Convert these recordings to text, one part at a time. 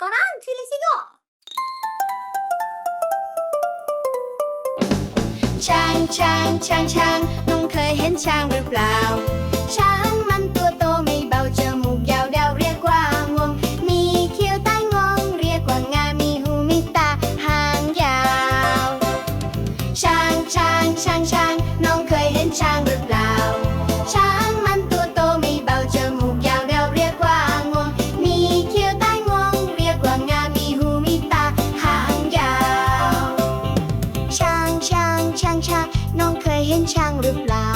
ก็ร้านชิลิซิโกช้างช้างช้างช้างน้องเคยเห็นช้างหรือเปล่า ช้างมันตัวโตไม่เบาจมูกยาวเดาวเรียกว่างวง มีเขี้ยวใต้งวงเรียกว่างา มีหูมีตาหางยาว ช้างช้างช้างช้างน้องเคยเห็นช้างหรือเปล่า หรือเปล่า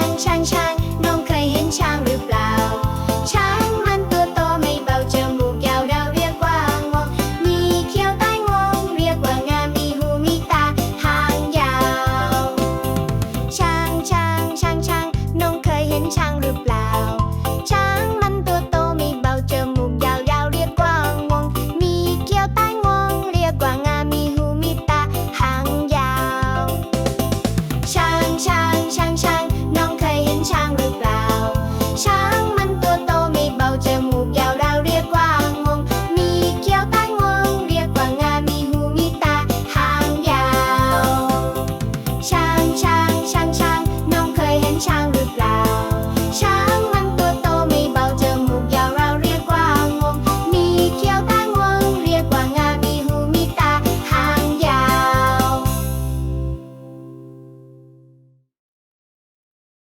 างช้างช้างน้องเคยเห็นช้างหรือเปล่า